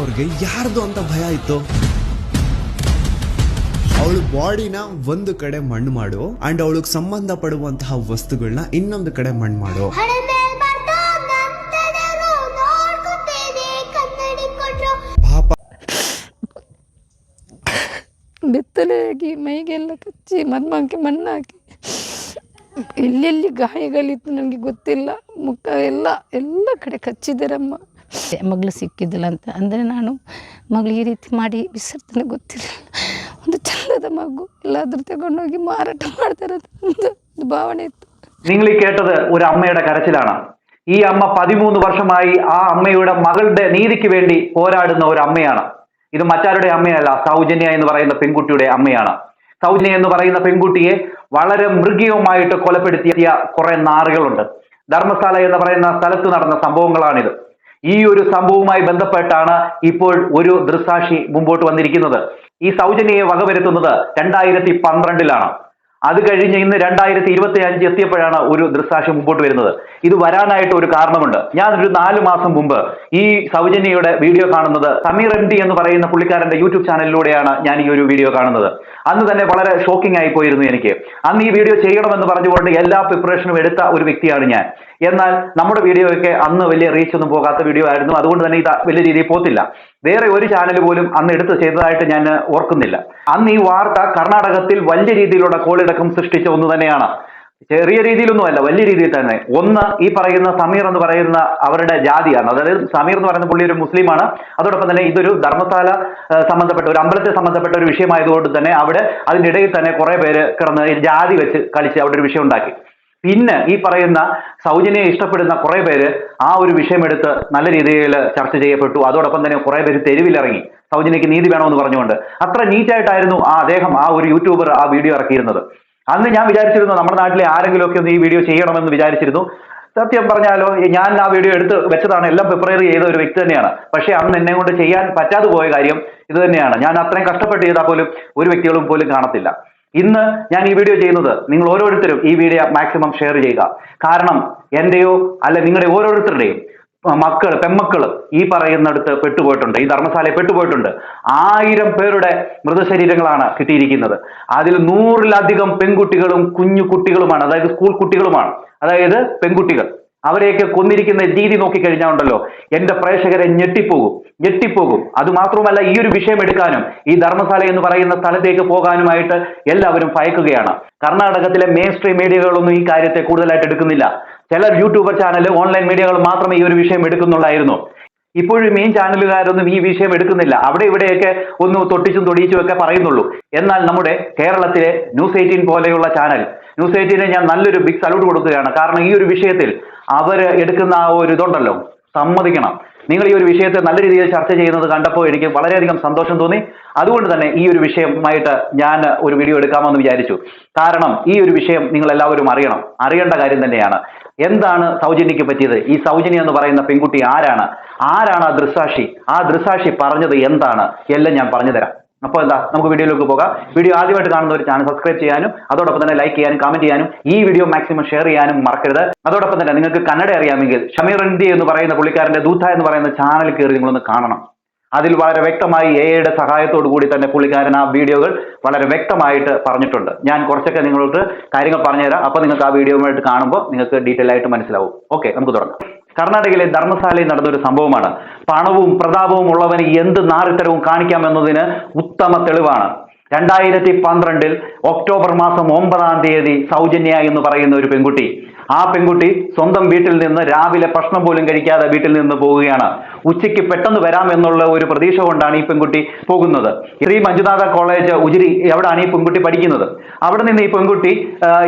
ಅವ್ರಿಗೆ ಯಾರ್ದು ಅಂತ ಭಯ ಇತ್ತು? ಅವಳ ಬಾಡಿನ ಒಂದು ಕಡೆ ಮಣ್ಣು ಮಾಡು ಅಂಡ್ ಅವಳಿಗೆ ಸಂಬಂಧ ಪಡುವಂತಹ ವಸ್ತುಗಳನ್ನ ಇನ್ನೊಂದು ಕಡೆ ಮಣ್ಣು ಮಾಡು. ಪಾಪ ಬೆತ್ತಲೆ ಆಗಿ ಮೈಗೆಲ್ಲ ಕಚ್ಚಿ ಮದ್ಮಾಕಿ ಮಣ್ಣಾಕಿ. ಎಲ್ಲೆಲ್ಲಿ ಗಾಯಗಳಿತ್ತು ನನಗೆ ಗೊತ್ತಿಲ್ಲ. ಮುಖ ಎಲ್ಲ ಎಲ್ಲ ಕಡೆ ಕಚ್ಚಿದ್ದಾರಮ್ಮ ಮಗಳು ಸಿಕ್ಕಿದ್ದಿಲ್ಲ ಅಂತ. ಅಂದರೆ ನಾನು ಮಗಳು ಈ ರೀತಿ ಮಾಡಿ ಬಿಸಿರ್ತೇನೆ ಗೊತ್ತಿರಲಿಲ್ಲ ಒಂದು ಚಂದದ ಮಗು ಎಲ್ಲಾದರೂ ತಗೊಂಡೋಗಿ ಮಾರಾಟ ಮಾಡ್ತಾರೆ ಒಂದು ಭಾವನೆ ಇತ್ತು. നിങ്ങൾ ഈ കേട്ടത് ഒരു അമ്മയുടെ കരച്ചിലാണ് ഈ അമ്മ പതിമൂന്ന് വർഷമായി ആ അമ്മയുടെ മകളുടെ നീതിക്ക് വേണ്ടി പോരാടുന്ന ഒരു അമ്മയാണ്. ഇത് മറ്റാരുടെ അമ്മയല്ല സൗജന്യ എന്ന് പറയുന്ന പെൺകുട്ടിയുടെ അമ്മയാണ്. സൗജന്യ എന്ന് പറയുന്ന പെൺകുട്ടിയെ വളരെ മൃഗീയവുമായിട്ട് കൊലപ്പെടുത്തിയ കുറെ നാറുകളുണ്ട്. ധർമ്മശാല എന്ന് പറയുന്ന സ്ഥലത്ത് നടന്ന സംഭവങ്ങളാണിത്. ഈ ഒരു സംഭവവുമായി ബന്ധപ്പെട്ടാണ് ഇപ്പോൾ ഒരു ദൃസാക്ഷി മുമ്പോട്ട് വന്നിരിക്കുന്നത്. ഈ സൗജന്യയെ വകവരുത്തുന്നത് രണ്ടായിരത്തി പന്ത്രണ്ടിലാണ്. അത് കഴിഞ്ഞ് ഇന്ന് രണ്ടായിരത്തി ഇരുപത്തി അഞ്ച് എത്തിയപ്പോഴാണ് ഒരു ദൃസാക്ഷി മുമ്പോട്ട് വരുന്നത്. ഇത് വരാനായിട്ട് ഒരു കാരണമുണ്ട്. ഞാൻ ഒരു നാല് മാസം മുമ്പ് ഈ സൗജന്യയുടെ വീഡിയോ കാണുന്നത് സമീർ എം ഡി എന്ന് പറയുന്ന പുള്ളിക്കാരന്റെ യൂട്യൂബ് ചാനലിലൂടെയാണ് ഞാൻ ഈ ഒരു വീഡിയോ കാണുന്നത്. അന്ന് തന്നെ വളരെ ഷോക്കിംഗ് ആയി പോയിരുന്നു എനിക്ക്. അന്ന് ഈ വീഡിയോ ചെയ്യണമെന്ന് പറഞ്ഞുകൊണ്ട് എല്ലാ പ്രിപ്പറേഷനും എടുത്ത ഒരു വ്യക്തിയാണ് ഞാൻ. എന്നാൽ നമ്മുടെ വീഡിയോയൊക്കെ അന്ന് വലിയ റീച്ച് ഒന്നും പോകാത്ത വീഡിയോ ആയിരുന്നു. അതുകൊണ്ട് തന്നെ ഇത് വലിയ രീതിയിൽ പോത്തില്ല. വേറെ ഒരു ചാനൽ പോലും അന്ന് എടുത്ത് ചെയ്തതായിട്ട് ഞാൻ ഓർക്കുന്നില്ല. അന്ന് ഈ വാർത്ത കർണാടകത്തിൽ വലിയ രീതിയിലുള്ള കോളിടക്കം സൃഷ്ടിച്ച ഒന്ന് തന്നെയാണ്. ചെറിയ രീതിയിലൊന്നുമല്ല വലിയ രീതിയിൽ തന്നെ. ഒന്ന് ഈ പറയുന്ന സമീർ എന്ന് പറയുന്ന അവരുടെ ജാതിയാണ്. അതായത് സമീർ എന്ന് പറയുന്ന പുള്ളി ഒരു മുസ്ലിമാണ്. അതോടൊപ്പം തന്നെ ഇതൊരു ധർമ്മശാല സംബന്ധപ്പെട്ട ഒരു അമ്പലത്തെ സംബന്ധപ്പെട്ട ഒരു വിഷയമായതുകൊണ്ട് തന്നെ അവിടെ അതിന്റെ ഇടയിൽ തന്നെ കുറെ പേര് കിടന്ന് ജാതി വെച്ച് കളിച്ച് അവിടെ ഒരു വിഷയം ഉണ്ടാക്കി. പിന്നെ ഈ പറയുന്ന സൗജന്യം ഇഷ്ടപ്പെടുന്ന കുറെ പേര് ആ ഒരു വിഷയമെടുത്ത് നല്ല രീതിയിൽ ചർച്ച ചെയ്യപ്പെട്ടു. അതോടൊപ്പം തന്നെ കുറെ പേര് തെരുവിലിറങ്ങി. സൗജന്യക്ക് നീതി വേണമെന്ന് പറഞ്ഞുകൊണ്ട് അത്ര നീറ്റായിട്ടായിരുന്നു ആ അദ്ദേഹം ആ ഒരു യൂട്യൂബർ ആ വീഡിയോ ഇറക്കിയിരുന്നത്. അന്ന് ഞാൻ വിചാരിച്ചിരുന്നു നമ്മുടെ നാട്ടിലെ ആരെങ്കിലും ഒക്കെ ഒന്ന് ഈ വീഡിയോ ചെയ്യണമെന്ന് വിചാരിച്ചിരുന്നു. സത്യം പറഞ്ഞാലോ ഞാൻ ആ വീഡിയോ എടുത്ത് വെച്ചതാണ്. എല്ലാം പ്രിപ്പയർ ചെയ്ത ഒരു വ്യക്തി തന്നെയാണ്. പക്ഷേ അന്ന് എന്നെ കൊണ്ട് ചെയ്യാൻ പറ്റാതെ പോയ കാര്യം ഇത് തന്നെയാണ്. ഞാൻ അത്രയും കഷ്ടപ്പെട്ട് ചെയ്താൽ പോലും ഒരു വ്യക്തികളും പോലും കാണത്തില്ല. ഇന്ന് ഞാൻ ഈ വീഡിയോ ചെയ്യുന്നത് നിങ്ങൾ ഓരോരുത്തരും ഈ വീഡിയോ മാക്സിമം ഷെയർ ചെയ്യുക. കാരണം എന്റെയോ അല്ലെ നിങ്ങളുടെ ഓരോരുത്തരുടെയും മക്കൾ പെമ്മക്കൾ ഈ പറയുന്നിടത്ത് പെട്ടുപോയിട്ടുണ്ട്. ഈ ധർമ്മശാലയിൽ പെട്ടുപോയിട്ടുണ്ട്. ആയിരം പേരുടെ മൃതശരീരങ്ങളാണ് കിട്ടിയിരിക്കുന്നത്. അതിൽ നൂറിലധികം പെൺകുട്ടികളും കുഞ്ഞു കുട്ടികളുമാണ്. അതായത് സ്കൂൾ കുട്ടികളുമാണ്. അതായത് പെൺകുട്ടികൾ. അവരെയൊക്കെ കൊന്നിരിക്കുന്ന രീതി നോക്കിക്കഴിഞ്ഞാൽ ഉണ്ടല്ലോ എന്റെ പ്രേക്ഷകരെ ഞെട്ടിപ്പോകും ഞെട്ടിപ്പോകും. അത് മാത്രമല്ല ഈ ഒരു വിഷയം എടുക്കാനും ഈ ധർമ്മശാല എന്ന് പറയുന്ന സ്ഥലത്തേക്ക് പോകാനുമായിട്ട് എല്ലാവരും ഭയക്കുകയാണ്. കർണാടകത്തിലെ മെയിൻ സ്ട്രീം മീഡിയകളൊന്നും ഈ കാര്യത്തെ കൂടുതലായിട്ട് എടുക്കുന്നില്ല. ചില യൂട്യൂബർ ചാനൽ ഓൺലൈൻ മീഡിയകൾ മാത്രമേ ഈ ഒരു വിഷയം എടുക്കുന്നുള്ളായിരുന്നു. ഇപ്പോഴും മെയിൻ ചാനലുകാരൊന്നും ഈ വിഷയം എടുക്കുന്നില്ല. അവിടെ ഇവിടെയൊക്കെ ഒന്ന് തൊട്ടിച്ചും തൊടിയിച്ചും ഒക്കെ പറയുന്നുള്ളൂ. എന്നാൽ നമ്മുടെ കേരളത്തിലെ ന്യൂസ് എയ്റ്റീൻ പോലെയുള്ള ചാനൽ ന്യൂസ് എയ്റ്റീനെ ഞാൻ നല്ലൊരു ബിഗ് സല്യൂട്ട് കൊടുക്കുകയാണ്. കാരണം ഈ ഒരു വിഷയത്തിൽ അവർ എടുക്കുന്ന ആ ഒരു ഇതുണ്ടല്ലോ. സമ്മതിക്കണം. നിങ്ങൾ ഈ ഒരു വിഷയത്തെ നല്ല രീതിയിൽ ചർച്ച ചെയ്യുന്നത് കണ്ടപ്പോൾ എനിക്ക് വളരെയധികം സന്തോഷം തോന്നി. അതുകൊണ്ട് തന്നെ ഈ ഒരു വിഷയമായിട്ട് ഞാൻ ഒരു വീഡിയോ എടുക്കാമെന്ന് വിചാരിച്ചു. കാരണം ഈ ഒരു വിഷയം നിങ്ങൾ എല്ലാവരും അറിയണം. അറിയേണ്ട കാര്യം തന്നെയാണ്. എന്താണ് സൗജന്യക്ക് പറ്റിയത്? ഈ സൗജന്യ എന്ന് പറയുന്ന പെൺകുട്ടി ആരാണ്? ആരാണ് ആ ദൃസാക്ഷി? ആ ദൃസാക്ഷി പറഞ്ഞത് എന്താണ്? എല്ലാം ഞാൻ പറഞ്ഞു തരാം അപ്പോൾ എന്താ നമുക്ക് വീഡിയോയിലേക്ക് പോകാം. വീഡിയോ ആദ്യമായിട്ട് കാണുന്ന ഒരു ചാനൽ സബ്സ്ക്രൈബ് ചെയ്യാനും അതോടൊപ്പം തന്നെ ലൈക്ക് ചെയ്യാനും കമന്റ് ചെയ്യാനും ഈ വീഡിയോ മാക്സിമം ഷെയർ ചെയ്യാനും മറക്കരുത്. അതോടൊപ്പം തന്നെ നിങ്ങൾക്ക് കന്നഡ അറിയാമെങ്കിൽ ഷമീർ ഇന്ത്യ എന്ന് പറയുന്ന പുള്ളിക്കാരന്റെ ദൂത്ത എന്ന് പറയുന്ന ചാനൽ കയറി നിങ്ങളൊന്ന് കാണണം. അതിൽ വളരെ വ്യക്തമായി എയുടെ സഹായത്തോടു കൂടി തന്നെ പുള്ളിക്കാരൻ ആ വീഡിയോകൾ വളരെ വ്യക്തമായിട്ട് പറഞ്ഞിട്ടുണ്ട്. ഞാൻ കുറച്ചൊക്കെ നിങ്ങൾക്ക് കാര്യങ്ങൾ പറഞ്ഞുതരാം. അപ്പൊ നിങ്ങൾക്ക് ആ വീഡിയോയുമായിട്ട് കാണുമ്പോൾ നിങ്ങൾക്ക് ഡീറ്റെയിൽ ആയിട്ട് മനസ്സിലാവും. ഓക്കെ നമുക്ക് തുടങ്ങാം. കർണാടകയിലെ ധർമ്മശാലയിൽ നടന്ന ഒരു സംഭവമാണ്. പണവും പ്രതാപവും ഉള്ളവന് എന്ത് നാറിത്തരവും കാണിക്കാം എന്നതിന് ഉത്തമ തെളിവാണ്. രണ്ടായിരത്തി പന്ത്രണ്ടിൽ ഒക്ടോബർ മാസം ഒമ്പതാം തീയതി സൗജന്യ എന്ന് പറയുന്ന ഒരു പെൺകുട്ടി ആ പെൺകുട്ടി സ്വന്തം വീട്ടിൽ നിന്ന് രാവിലെ ഭക്ഷണം പോലും കഴിക്കാതെ വീട്ടിൽ നിന്ന് പോവുകയാണ് ഉച്ചയ്ക്ക് പെട്ടെന്ന് വരാം എന്നുള്ള ഒരു പ്രതീക്ഷ കൊണ്ടാണ് ഈ പെൺകുട്ടി പോകുന്നത്. ശ്രീ മഞ്ജുനാഥ കോളേജ് ഉജിരി എവിടെയാണ് ഈ പെൺകുട്ടി പഠിക്കുന്നത്? അവിടെ നിന്ന് ഈ പെൺകുട്ടി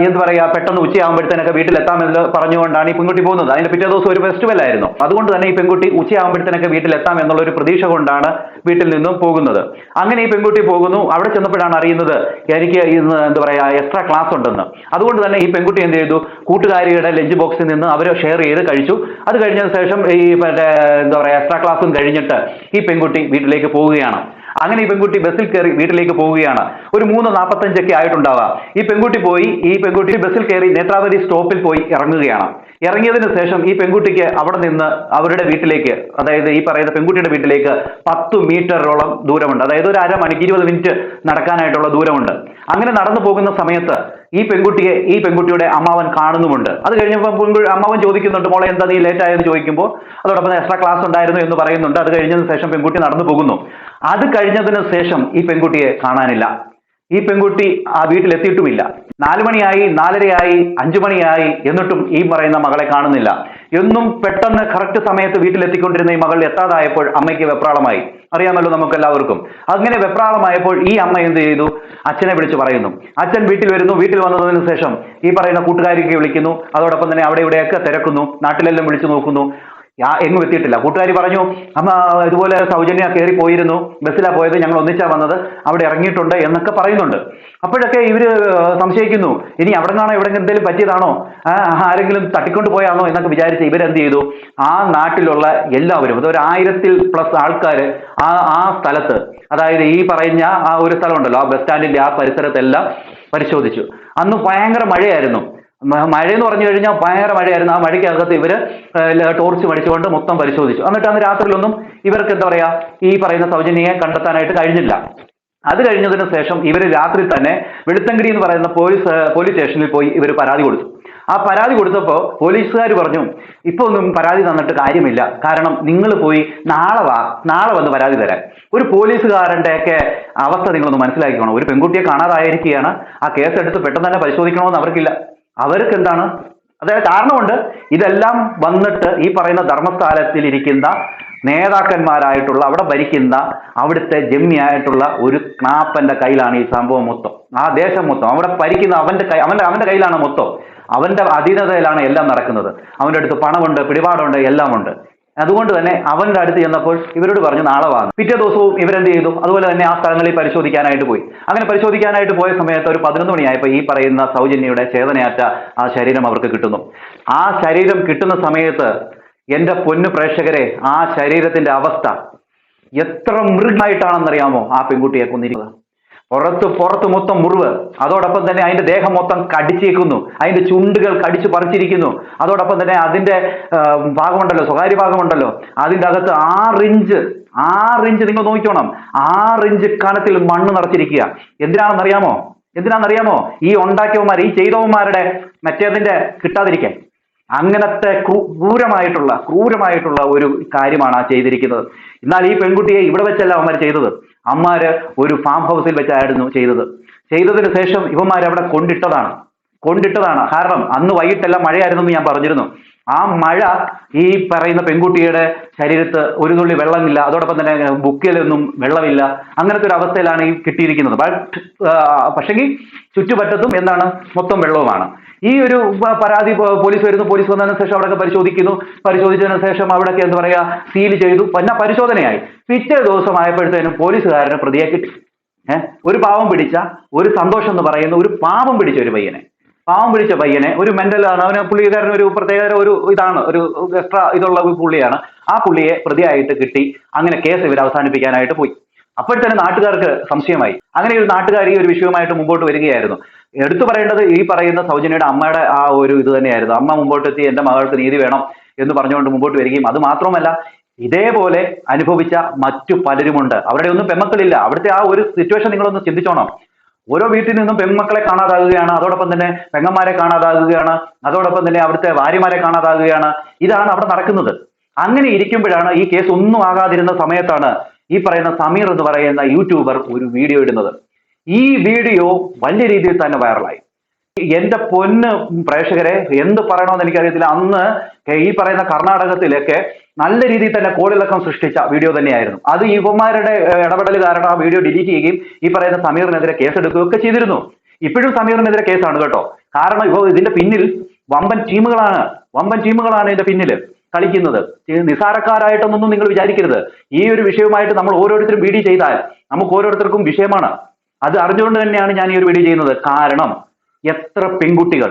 എന്ത് പറയാ പെട്ടെന്ന് ഉച്ചയാകുമ്പോഴത്തേനൊക്കെ വീട്ടിലെത്താമെന്ന് പറഞ്ഞുകൊണ്ടാണ് ഈ പെൺകുട്ടി പോകുന്നത്. അതിന്റെ പിറ്റേ ദിവസം ഒരു ഫെസ്റ്റിവൽ ആയിരുന്നു. അതുകൊണ്ട് തന്നെ ഈ പെൺകുട്ടി ഉച്ചയാകുമ്പോഴത്തേനൊക്കെ വീട്ടിലെത്താം എന്നുള്ള ഒരു പ്രതീക്ഷ കൊണ്ടാണ് വീട്ടിൽ നിന്നും പോകുന്നത്. അങ്ങനെ ഈ പെൺകുട്ടി പോകുന്നു. അവിടെ ചെന്നപ്പോഴാണ് അറിയുന്നത് എനിക്ക് ഇന്ന് എന്താ പറയാ എക്സ്ട്രാ ക്ലാസ് ഉണ്ടെന്ന്. അതുകൊണ്ട് തന്നെ ഈ പെൺകുട്ടി എന്ത് ചെയ്തു? കൂട്ടുകാരിയുടെ ലഞ്ച് ബോക്സിൽ നിന്ന് അവർ ഷെയർ ചെയ്ത് കഴിച്ചു. അത് കഴിഞ്ഞതിന് ശേഷം ഈ മറ്റേ എന്താ പറയുക എക്സ്ട്രാ ക്ലാസ്സും കഴിഞ്ഞിട്ട് ഈ പെൺകുട്ടി വീട്ടിലേക്ക് പോവുകയാണ്. അങ്ങനെ ഈ പെൺകുട്ടി ബസ്സിൽ കയറി വീട്ടിലേക്ക് പോവുകയാണ്. ഒരു മൂന്ന് നാൽപ്പത്തഞ്ചൊക്കെ ആയിട്ടുണ്ടാവുക ഈ പെൺകുട്ടി പോയി ഈ പെൺകുട്ടി ബസ്സിൽ കയറി നേത്രാവതി സ്റ്റോപ്പിൽ പോയി ഇറങ്ങുകയാണ്. ഇറങ്ങിയതിന് ശേഷം ഈ പെൺകുട്ടിക്ക് അവിടെ നിന്ന് അവരുടെ വീട്ടിലേക്ക് അതായത് ഈ പറയുന്ന പെൺകുട്ടിയുടെ വീട്ടിലേക്ക് പത്ത് മീറ്ററോളം ദൂരമുണ്ട്. അതായത് ഒരു അര അരമണിക്ക് ഇരുപത് മിനിറ്റ് നടക്കാനായിട്ടുള്ള ദൂരമുണ്ട്. അങ്ങനെ നടന്നു പോകുന്ന സമയത്ത് ഈ പെൺകുട്ടിയെ ഈ പെൺകുട്ടിയുടെ അമ്മാവൻ കാണുന്നുമുണ്ട്. അത് കഴിഞ്ഞപ്പോൾ അമ്മാവൻ ചോദിക്കുന്നുണ്ട് മോളെ എന്താ നീ ലേറ്റ് ആയെന്ന് ചോദിക്കുമ്പോൾ അതോടൊപ്പം എക്സ്ട്രാ ക്ലാസ് ഉണ്ടായിരുന്നു എന്ന് പറയുന്നുണ്ട്. അത് കഴിഞ്ഞതിന് ശേഷം പെൺകുട്ടി നടന്നു പോകുന്നു. അത് കഴിഞ്ഞതിന് ശേഷം ഈ പെൺകുട്ടിയെ കാണാനില്ല. ഈ പെൺകുട്ടി ആ വീട്ടിലെത്തിയിട്ടുമില്ല. നാലു മണിയായി നാലരയായി മണിയായി എന്നിട്ടും ഈ പറയുന്ന മകളെ കാണുന്നില്ല. എന്നും പെട്ടെന്ന് കറക്റ്റ് സമയത്ത് വീട്ടിലെത്തിക്കൊണ്ടിരുന്ന ഈ മകൾ എത്താതായപ്പോൾ അമ്മയ്ക്ക് വെപ്രാളമായി. അറിയാമല്ലോ നമുക്ക് എല്ലാവർക്കും അങ്ങനെ വെപ്രാളമായപ്പോൾ ഈ അമ്മ എന്ത് ചെയ്തു? അച്ഛനെ വിളിച്ചു പറയുന്നു. അച്ഛൻ വീട്ടിൽ വരുന്നു. വീട്ടിൽ വന്നതിന് ശേഷം ഈ പറയുന്ന കൂട്ടുകാരിക്ക് വിളിക്കുന്നു. അതോടൊപ്പം തന്നെ അവിടെ ഇവിടെയൊക്കെ തിരക്കുന്നു. നാട്ടിലെല്ലാം വിളിച്ചു നോക്കുന്നു. എങ്ങും എത്തിയിട്ടില്ല. കൂട്ടുകാരി പറഞ്ഞു അമ്മ ഇതുപോലെ സൗജന്യ കയറി പോയിരുന്നു. ബസ്സിലാ പോയത് ഞങ്ങൾ ഒന്നിച്ചാ വന്നത്. അവിടെ ഇറങ്ങിയിട്ടുണ്ട് എന്നൊക്കെ പറയുന്നുണ്ട്. അപ്പോഴൊക്കെ ഇവർ സംശയിക്കുന്നു. ഇനി അവിടെ നിന്നാണോ എവിടെ എന്തെങ്കിലും പറ്റിയതാണോ ആരെങ്കിലും തട്ടിക്കൊണ്ട് പോയാണോ എന്നൊക്കെ വിചാരിച്ച് ഇവരെന്ത് ചെയ്തു? ആ നാട്ടിലുള്ള എല്ലാവരും അതൊരു ആയിരത്തിൽ പ്ലസ് ആൾക്കാർ ആ ആ സ്ഥലത്ത് അതായത് ഈ പറഞ്ഞ ആ ഒരു സ്ഥലമുണ്ടല്ലോ ആ ബസ് സ്റ്റാൻഡിന്റെ ആ പരിസരത്തെല്ലാം പരിശോധിച്ചു. അന്ന് ഭയങ്കര മഴയായിരുന്നു. മ- എന്ന് പറഞ്ഞു കഴിഞ്ഞാൽ ഭയങ്കര മഴയായിരുന്നു. ആ മഴയ്ക്കകത്ത് ഇവർ ടോർച്ച് മടിച്ചുകൊണ്ട് മൊത്തം പരിശോധിച്ചു. എന്നിട്ട് അന്ന് രാത്രിയിലൊന്നും ഇവർക്ക് എന്താ പറയാ ഈ പറയുന്ന സൗജന്യയെ കണ്ടെത്താനായിട്ട് കഴിഞ്ഞില്ല. അത് കഴിഞ്ഞതിന് ശേഷം ഇവർ രാത്രി തന്നെ വെളുത്തങ്കടി എന്ന് പറയുന്ന പോലീസ് പോലീസ് സ്റ്റേഷനിൽ പോയി ഇവർ പരാതി കൊടുത്തു. ആ പരാതി കൊടുത്തപ്പോൾ പോലീസുകാർ പറഞ്ഞു ഇപ്പൊ ഒന്നും പരാതി തന്നിട്ട് കാര്യമില്ല. കാരണം നിങ്ങൾ പോയി നാളെ വാ നാളെ വന്ന് പരാതി തരാൻ. ഒരു പോലീസുകാരന്റെയൊക്കെ അവസ്ഥ നിങ്ങളൊന്ന് മനസ്സിലാക്കിക്കണം. ഒരു പെൺകുട്ടിയെ കാണാതായിരിക്കുകയാണ്. ആ കേസ് എടുത്ത് പെട്ടെന്ന് തന്നെ പരിശോധിക്കണമെന്ന് അവർക്കില്ല. അവർക്ക് എന്താണ് അതായത് കാരണമുണ്ട് ഇതെല്ലാം വന്നിട്ട് ഈ പറയുന്ന ധർമ്മസ്ഥാനത്തിൽ ഇരിക്കുന്ന നേതാക്കന്മാരായിട്ടുള്ള അവിടെ ഭരിക്കുന്ന അവിടുത്തെ ജമ്മിയായിട്ടുള്ള ഒരു ക്നാപ്പന്റെ കയ്യിലാണ് ഈ സംഭവം മൊത്തം. ആ ദേശം മൊത്തം. അവിടെ ഭരിക്കുന്ന അവന്റെ കൈ അവന്റെ അവന്റെ കയ്യിലാണ് മൊത്തം. അവന്റെ അധീനതയിലാണ് എല്ലാം നടക്കുന്നത്. അവന്റെ അടുത്ത് പണമുണ്ട് പിടിപാടുണ്ട് എല്ലാം ഉണ്ട് അതുകൊണ്ട് തന്നെ അവന്റെ അടുത്ത് ചെന്നപ്പോൾ ഇവരോട് പറഞ്ഞു നാളെ വാങ്ങും പിറ്റേ ദിവസവും ഇവരെന്ത് ചെയ്തു? അതുപോലെ തന്നെ ആ സ്ഥലങ്ങളിൽ പരിശോധിക്കാനായിട്ട് പോയി. അങ്ങനെ പരിശോധിക്കാനായിട്ട് പോയ സമയത്ത് ഒരു പതിനൊന്ന് മണിയായപ്പോൾ ഈ പറയുന്ന സൗജന്യയുടെ ചേതനയാറ്റ ആ ശരീരം അവർക്ക് കിട്ടുന്നു. ആ ശരീരം കിട്ടുന്ന സമയത്ത് എന്റെ പൊന്നു പ്രേക്ഷകരെ ആ ശരീരത്തിന്റെ അവസ്ഥ എത്ര മൃഗമായിട്ടാണെന്നറിയാമോ ആ പെൺകുട്ടിയെ കൊന്നിരിക്കുന്നത്? പുറത്ത് പുറത്ത് മൊത്തം മുറിവ്. അതോടൊപ്പം തന്നെ അതിന്റെ ദേഹം മൊത്തം കടിച്ചേക്കുന്നു. അതിന്റെ ചുണ്ടുകൾ കടിച്ചു പറിച്ചിരിക്കുന്നു. അതോടൊപ്പം തന്നെ അതിന്റെ ഭാഗമുണ്ടല്ലോ സ്വകാര്യ ഭാഗമുണ്ടല്ലോ. അതിന്റെ അകത്ത് ആറിഞ്ച് ആറിഞ്ച് നിങ്ങൾ നോക്കിക്കോണം. ആറിഞ്ച് കനത്തിൽ മണ്ണ് നിറച്ചിരിക്കുക. എന്തിനാണെന്നറിയാമോ? എന്തിനാണെന്നറിയാമോ? ഈ ഉണ്ടാക്കിയവന്മാർ ഈ ചെയ്തവന്മാരുടെ മറ്റേതിന്റെ കിട്ടാതിരിക്കാൻ. അങ്ങനത്തെ ക്രൂ- ക്രൂരമായിട്ടുള്ള ക്രൂരമായിട്ടുള്ള ഒരു കാര്യമാണ് ആ ചെയ്തിരിക്കുന്നത്. എന്നാൽ ഈ പെൺകുട്ടിയെ ഇവിടെ വെച്ചല്ല അവന്മാർ ചെയ്തത്. അമ്മാര് ഒരു ഫാം ഹൗസിൽ വെച്ചായിരുന്നു ചെയ്തത്. ചെയ്തതിന് ശേഷം ഇവന്മാർ അവിടെ കൊണ്ടിട്ടതാണ്. കൊണ്ടിട്ടതാണ്. കാരണം അന്ന് വൈകിട്ടെല്ലാം മഴയായിരുന്നു എന്ന് ഞാൻ പറഞ്ഞിരുന്നു. ആ മഴ ഈ പറയുന്ന പെൺകുട്ടിയുടെ ശരീരത്ത് ഒരു തുള്ളി വെള്ളമില്ല. അതോടൊപ്പം തന്നെ ബുക്കിലൊന്നും വെള്ളമില്ല. അങ്ങനത്തെ ഒരു അവസ്ഥയിലാണ് ഈ കിട്ടിയിരിക്കുന്നത്. ബട്ട് പക്ഷെങ്കിൽ ചുറ്റുപറ്റത്തും എന്താണ്? മൊത്തം വെള്ളവുമാണ്. ഈ ഒരു പരാതി പോലീസ് വരുന്നു പോലീസ് വന്നതിന് ശേഷം അവിടെ പരിശോധിക്കുന്നു. പരിശോധിച്ചതിന് ശേഷം അവിടെയൊക്കെ എന്താ പറയാ സീൽ ചെയ്തു. പിന്നെ പരിശോധനയായി. പിറ്റേ ദിവസം ആയപ്പോഴത്തേനും പോലീസുകാരന് പ്രതിയെ കിട്ടി. ഏഹ് ഒരു പാവം പിടിച്ച ഒരു സന്തോഷം എന്ന് പറയുന്ന ഒരു പാവം പിടിച്ച ഒരു പയ്യനെ. പാവം പിടിച്ച പയ്യനെ ഒരു മെന്റൽ ആണ്. അവന് പുള്ളിക്കാരൻ ഒരു പ്രത്യേക ഒരു ഇതാണ് ഒരു എക്സ്ട്രാ ഇതുള്ള ഒരു പുള്ളിയാണ്. ആ പുള്ളിയെ പ്രതിയായിട്ട് കിട്ടി. അങ്ങനെ കേസ് ഇവർ അവസാനിപ്പിക്കാനായിട്ട് പോയി. അപ്പോഴത്തന്നെ നാട്ടുകാർക്ക് സംശയമായി. അങ്ങനെ ഒരു നാട്ടുകാർ ഈ ഒരു വിഷയവുമായിട്ട് മുമ്പോട്ട് വരികയായിരുന്നു. എടുത്തു പറയേണ്ടത് ഈ പറയുന്ന സൗജന്യയുടെ അമ്മയുടെ ആ ഒരു ഇത് തന്നെയായിരുന്നു. അമ്മ മുമ്പോട്ടെത്തി എന്റെ മകൾക്ക് നീതി വേണം എന്ന് പറഞ്ഞുകൊണ്ട് മുമ്പോട്ട് വരികയും. അത് മാത്രമല്ല ഇതേപോലെ അനുഭവിച്ച മറ്റു പലരുമുണ്ട്. അവിടെ ഒന്നും പെമ്മക്കളില്ല. അവിടുത്തെ ആ ഒരു സിറ്റുവേഷൻ നിങ്ങളൊന്ന് ചിന്തിച്ചോണം. ഓരോ വീട്ടിൽ നിന്നും പെൺമക്കളെ കാണാതാകുകയാണ് അതോടൊപ്പം തന്നെ പെങ്ങന്മാരെ കാണാതാകുകയാണ് അതോടൊപ്പം തന്നെ അവിടുത്തെ ഭാര്യമാരെ കാണാതാകുകയാണ്. ഇതാണ് അവിടെ നടക്കുന്നത്. അങ്ങനെ ഇരിക്കുമ്പോഴാണ് ഈ കേസ് ഒന്നും ആകാതിരുന്ന സമയത്താണ് ഈ പറയുന്ന സമീർ എന്ന് പറയുന്ന യൂട്യൂബർ ഒരു വീഡിയോ ഇടുന്നത്. ഈ വീഡിയോ വലിയ രീതിയിൽ തന്നെ വൈറലായി. എന്റെ പൊന്ന് പ്രേക്ഷകരെ എന്ത് പറയണമെന്ന് എനിക്കറിയത്തില്ല. അന്ന് ഈ പറയുന്ന കർണാടകത്തിലൊക്കെ നല്ല രീതിയിൽ തന്നെ കോളിളക്കം സൃഷ്ടിച്ച വീഡിയോ തന്നെയായിരുന്നു. അത് യുവമാരുടെ ഇടപെടൽ കാരണം ആ വീഡിയോ ഡിലീറ്റ് ചെയ്യുകയും ഈ പറയുന്ന സമീറിനെതിരെ കേസെടുക്കുകയും ഒക്കെ ചെയ്തിരുന്നു. ഇപ്പോഴും സമീറിനെതിരെ കേസാണ് കേട്ടോ. കാരണം ഇപ്പോൾ ഇതിന്റെ പിന്നിൽ വമ്പൻ ടീമുകളാണ്. വമ്പൻ ടീമുകളാണ് ഇതിന്റെ പിന്നിൽ കളിക്കുന്നത്. നിസാരക്കാരായിട്ടൊന്നും നിങ്ങൾ വിചാരിക്കരുത്. ഈ ഒരു വിഷയവുമായിട്ട് നമ്മൾ ഓരോരുത്തരും വീഡിയോ ചെയ്താൽ നമുക്ക് ഓരോരുത്തർക്കും വിഷയമാണ്. അത് അറിഞ്ഞുകൊണ്ട് തന്നെയാണ് ഞാൻ ഈ ഒരു വീഡിയോ ചെയ്യുന്നത്. കാരണം എത്ര പെൺകുട്ടികൾ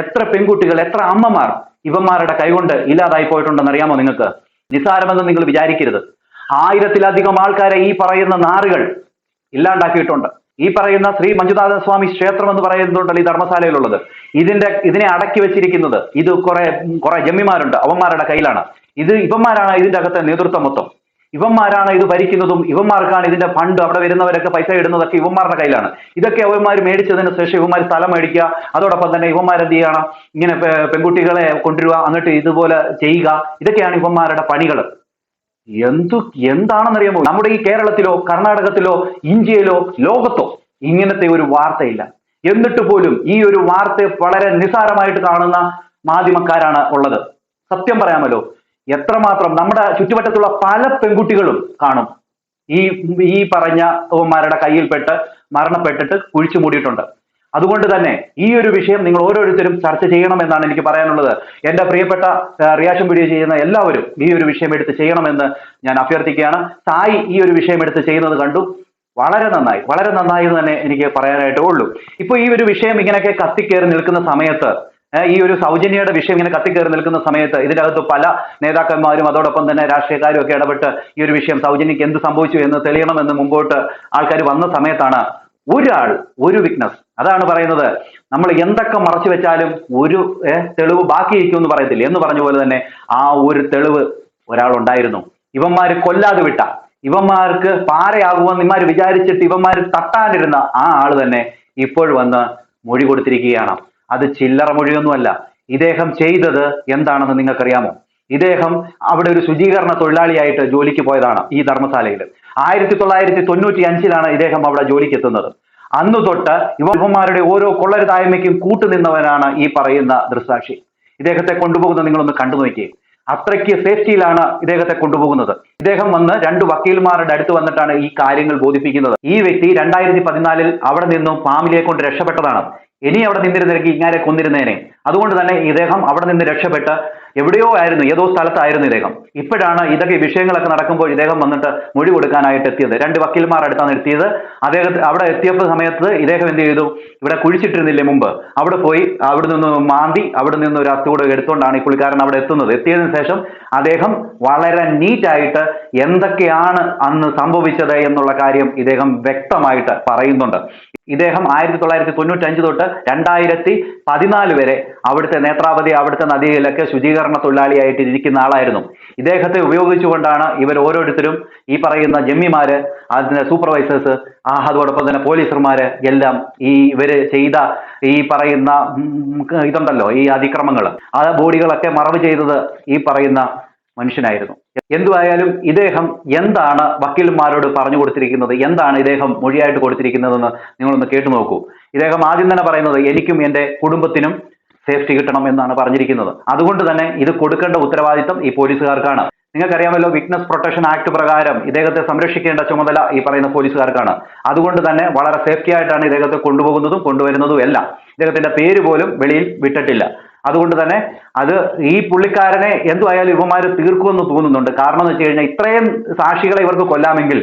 എത്ര പെൺകുട്ടികൾ എത്ര അമ്മമാർ ഇവന്മാരുടെ കൈകൊണ്ട് ഇല്ലാതായി പോയിട്ടുണ്ടെന്ന് അറിയാമോ നിങ്ങൾക്ക്? നിസ്സാരമെന്ന് നിങ്ങൾ വിചാരിക്കരുത്. ആയിരത്തിലധികം ആൾക്കാരെ ഈ പറയുന്ന നാറുകൾ ഇല്ലാണ്ടാക്കിയിട്ടുണ്ട്. ഈ പറയുന്ന ശ്രീ മഞ്ജുനാഥ സ്വാമി ക്ഷേത്രം എന്ന് പറയുന്നുണ്ടല്ലോ ഈ ധർമ്മശാലയിലുള്ളത്. ഇതിന്റെ ഇതിനെ അടക്കി വെച്ചിരിക്കുന്നത് ഇത് കുറെ കുറെ ജമ്മിമാരുണ്ട് അവന്മാരുടെ കയ്യിലാണ്. ഇത് ഇവന്മാരാണ് ഇതിന്റെ അകത്തെ നേതൃത്വം മൊത്തം. ഇവന്മാരാണ് ഇത് ഭരിക്കുന്നതും ഇവന്മാർക്കാണ് ഇതിന്റെ ഫണ്ട് അവിടെ വരുന്നവരൊക്കെ പൈസ ഇടുന്നതൊക്കെ ഇവന്മാരുടെ കയ്യിലാണ്. ഇതൊക്കെ അവന്മാർ മേടിച്ചതിന് ശേഷം ഇവന്മാർ സ്ഥലം മേടിക്കുക അതോടൊപ്പം തന്നെ ഇവന്മാർ എന്ത് ചെയ്യണം? ഇങ്ങനെ പെൺകുട്ടികളെ കൊണ്ടുവരിക എന്നിട്ട് ഇതുപോലെ ചെയ്യുക ഇതൊക്കെയാണ് ഇവന്മാരുടെ പണികൾ. എന്തു എന്താണെന്നറിയാമോ? നമ്മുടെ ഈ കേരളത്തിലോ കർണാടകത്തിലോ ഇന്ത്യയിലോ ലോകത്തോ ഇങ്ങനത്തെ ഒരു വാർത്തയില്ല. എന്നിട്ട് പോലും ഈ ഒരു വാർത്തയെ വളരെ നിസാരമായിട്ട് കാണുന്ന മാധ്യമക്കാരാണ് ഉള്ളത്. സത്യം പറയാമല്ലോ. എത്രമാത്രം നമ്മുടെ ചുറ്റുവട്ടത്തുള്ള പല പെൺകുട്ടികളും കാണും. ഈ ഈ പറഞ്ഞ അവന്മാരുടെ കയ്യിൽപ്പെട്ട് മരണപ്പെട്ടിട്ട് കുഴിച്ചു മൂടിയിട്ടുണ്ട്. അതുകൊണ്ട് തന്നെ ഈ ഒരു വിഷയം നിങ്ങൾ ഓരോരുത്തരും ചർച്ച ചെയ്യണമെന്നാണ് എനിക്ക് പറയാനുള്ളത്. എന്റെ പ്രിയപ്പെട്ട റിയാഷൻ വീഡിയോ ചെയ്യുന്ന എല്ലാവരും ഈ ഒരു വിഷയം എടുത്ത് ചെയ്യണമെന്ന് ഞാൻ അഭ്യർത്ഥിക്കുകയാണ്. സായി ഈ ഒരു വിഷയം എടുത്ത് ചെയ്യുന്നത് കണ്ടു. വളരെ നന്നായി വളരെ നന്നായി എന്ന് തന്നെ എനിക്ക് പറയാനായിട്ടേ ഉള്ളൂ. ഇപ്പൊ ഈ ഒരു വിഷയം ഇങ്ങനെയൊക്കെ കത്തിക്കേറി നിൽക്കുന്ന സമയത്ത് ഈ ഒരു സൗജന്യയുടെ വിഷയം ഇങ്ങനെ കത്തിക്കേറി നിൽക്കുന്ന സമയത്ത് ഇതിനകത്ത് പല നേതാക്കന്മാരും അതോടൊപ്പം തന്നെ രാഷ്ട്രീയക്കാരും ഒക്കെ ഇടപെട്ട് ഈ ഒരു വിഷയം സൗജന്യക്ക് എന്ത് സംഭവിച്ചു എന്ന് തെളിയണമെന്ന് മുമ്പോട്ട് ആൾക്കാർ വന്ന സമയത്താണ് ഒരാൾ ഒരു വിക്നസ്. അതാണ് പറയുന്നത്. നമ്മൾ എന്തൊക്കെ മറച്ചു വെച്ചാലും ഒരു തെളിവ് ബാക്കിയിരിക്കും എന്ന് പറയത്തില്ല. എന്ന് പറഞ്ഞ പോലെ തന്നെ ആ ഒരു തെളിവ് ഒരാൾ ഉണ്ടായിരുന്നു ഇവന്മാർ കൊല്ലാതെ വിട്ട. ഇവന്മാർക്ക് പാരയാകുമെന്ന് ഇവന്മാർ വിചാരിച്ചിട്ട് ഇവന്മാർ തട്ടാനിരുന്ന ആ ആൾ തന്നെ ഇപ്പോൾ വന്ന് മൊഴി കൊടുത്തിരിക്കുകയാണ്. അത് ചില്ലറ മൊഴിയൊന്നുമല്ല. ഇദ്ദേഹം ചെയ്തത് എന്താണെന്ന് നിങ്ങൾക്കറിയാമോ? ഇദ്ദേഹം അവിടെ ഒരു ശുചീകരണ തൊഴിലാളിയായിട്ട് ജോലിക്ക് പോയതാണ് ഈ ധർമ്മശാലയിൽ ആയിരത്തി തൊള്ളായിരത്തി തൊണ്ണൂറ്റി അഞ്ചിലാണ് ഇദ്ദേഹം അവിടെ ജോലിക്ക് എത്തുന്നത് അന്നു തൊട്ട് യുവമാരുടെ ഓരോ കൊള്ളരുതായ്മയ്ക്കും കൂട്ടുനിന്നവനാണ് ഈ പറയുന്ന ദൃസാക്ഷി ഇദ്ദേഹത്തെ കൊണ്ടുപോകുന്നത് നിങ്ങളൊന്ന് കണ്ടു നോക്കിയേ. അത്രയ്ക്ക് സേഫ്റ്റിയിലാണ് ഇദ്ദേഹത്തെ കൊണ്ടുപോകുന്നത്. ഇദ്ദേഹം വന്ന് രണ്ട് വക്കീൽമാരുടെ അടുത്ത് വന്നിട്ടാണ് ഈ കാര്യങ്ങൾ ബോധിപ്പിക്കുന്നത്. ഈ വ്യക്തി രണ്ടായിരത്തി പതിനാലിൽ അവിടെ നിന്നും ഫാമിലിയെ കൊണ്ട് രക്ഷപ്പെട്ടതാണ്. ഇനി അവിടെ നിന്നിരുന്നെങ്കിൽ ഇങ്ങനെ കൊന്നിരുന്നേനെ. അതുകൊണ്ട് തന്നെ ഇദ്ദേഹം അവിടെ നിന്ന് രക്ഷപ്പെട്ട് എവിടെയോ ആയിരുന്നു ഏതോ സ്ഥലത്തായിരുന്നു ഇദ്ദേഹം. ഇപ്പോഴാണ് ഇതൊക്കെ വിഷയങ്ങളൊക്കെ നടക്കുമ്പോൾ ഇദ്ദേഹം വന്നിട്ട് മൊഴി കൊടുക്കാനായിട്ട് എത്തിയത്. രണ്ട് വക്കീൽമാർ അടുത്താണ് എത്തിയത്. അദ്ദേഹത്തെ അവിടെ എത്തിയപ്പോൾ സമയത്ത് ഇദ്ദേഹം എന്ത് ചെയ്തു? ഇവിടെ കുഴിച്ചിട്ടിരുന്നില്ലേ മുമ്പ്? അവിടെ പോയി അവിടെ നിന്ന് മാന്തി അവിടെ നിന്ന് ഒരു അത്തുകൂടെ എടുത്തുകൊണ്ടാണ് ഈ പുള്ളിക്കാരൻ അവിടെ എത്തുന്നത്. എത്തിയതിനു ശേഷം അദ്ദേഹം വളരെ നീറ്റായിട്ട് എന്തൊക്കെയാണ് അന്ന് സംഭവിച്ചത് എന്നുള്ള കാര്യം ഇദ്ദേഹം വ്യക്തമായിട്ട് പറയുന്നുണ്ട്. ഇദ്ദേഹം ആയിരത്തി തൊള്ളായിരത്തി തൊണ്ണൂറ്റഞ്ച് തൊട്ട് രണ്ടായിരത്തി പതിനാല് വരെ അവിടുത്തെ നേത്രാവതി അവിടുത്തെ നദിയിലൊക്കെ ശുചീകരണ തൊഴിലാളിയായിട്ട് ഇരിക്കുന്ന ആളായിരുന്നു. ഇദ്ദേഹത്തെ ഉപയോഗിച്ചുകൊണ്ടാണ് ഇവർ ഓരോരുത്തരും ഈ പറയുന്ന ജമ്മിമാര് അതിന്റെ സൂപ്പർവൈസേഴ്സ് അതോടൊപ്പം തന്നെ പോലീസർമാര് എല്ലാം ഈ ഇവർ ചെയ്ത ഈ പറയുന്ന ഇതുണ്ടല്ലോ ഈ അതിക്രമങ്ങൾ ആ ബോഡികളൊക്കെ മറവ് ചെയ്തത് ഈ പറയുന്ന മനുഷ്യനായിരുന്നു. എന്തുവായാലും ഇദ്ദേഹം എന്താണ് വക്കീലന്മാരോട് പറഞ്ഞു കൊടുത്തിരിക്കുന്നത്? എന്താണ് ഇദ്ദേഹം മൊഴിയായിട്ട് കൊടുത്തിരിക്കുന്നതെന്ന് നിങ്ങളൊന്ന് കേട്ടു നോക്കൂ. ഇദ്ദേഹം ആദ്യം തന്നെ പറയുന്നത് എനിക്കും എന്റെ കുടുംബത്തിനും സേഫ്റ്റി കിട്ടണം എന്നാണ് പറഞ്ഞിരിക്കുന്നത്. അതുകൊണ്ട് തന്നെ ഇത് കൊടുക്കേണ്ട ഉത്തരവാദിത്തം ഈ പോലീസുകാർക്കാണ്. നിങ്ങൾക്കറിയാമല്ലോ വിറ്റ്നസ് പ്രൊട്ടക്ഷൻ ആക്ട് പ്രകാരം ഇദ്ദേഹത്തെ സംരക്ഷിക്കേണ്ട ചുമതല ഈ പറയുന്ന പോലീസുകാർക്കാണ്. അതുകൊണ്ട് തന്നെ വളരെ സേഫ്റ്റി ആയിട്ടാണ് ഇദ്ദേഹത്തെ കൊണ്ടുപോകുന്നതും കൊണ്ടുവരുന്നതും എല്ലാം. ഇദ്ദേഹത്തിന്റെ പേര് പോലും വെളിയിൽ വിട്ടിട്ടില്ല. അതുകൊണ്ട് തന്നെ അത് ഈ പുള്ളിക്കാരനെ എന്തുമായാലും ഇവന്മാർ തീർക്കുമെന്ന് തോന്നുന്നുണ്ട്. കാരണം എന്ന് വെച്ച് കഴിഞ്ഞാൽ ഇത്രയും സാക്ഷികളെ ഇവർക്ക് കൊല്ലാമെങ്കിൽ